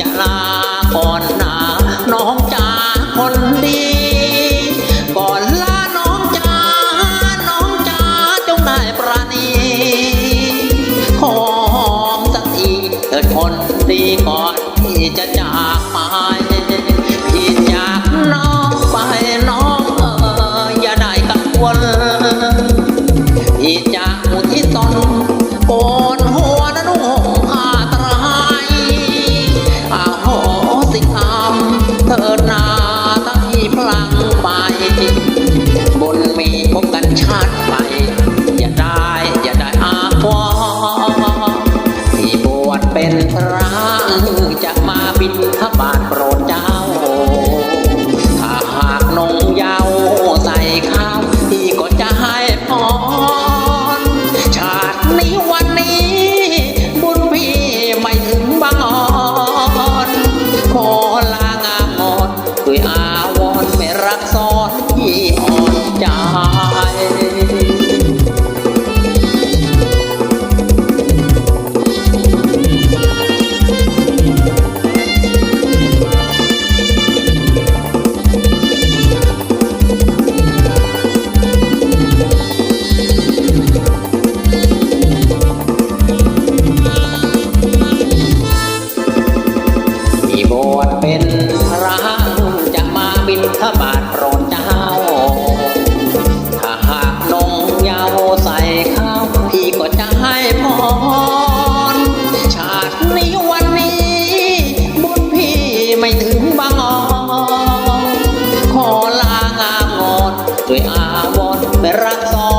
จะลาก่อนหนาน้องจ๋าคนดี ก่อนลาน้องจ๋าน้องจ้าจงได้ประณีหอมสักทีเถิดคนดีก่อนที่จะจากไป ชาติไป อย่าได้อย่าได้อาวอที่บวชเป็นพระจะมาบินทบาทโปร เป็นพระจะมาบินทบาทโปรดเจ้า ถ้าหากนงยาวใส่ข้าวพี่ก็จะให้พร ชาตินี้วันนี้ บุญพี่ไม่ถึงบางอ่อนขอลางามงอนด้วยอาวรไม่รักซอ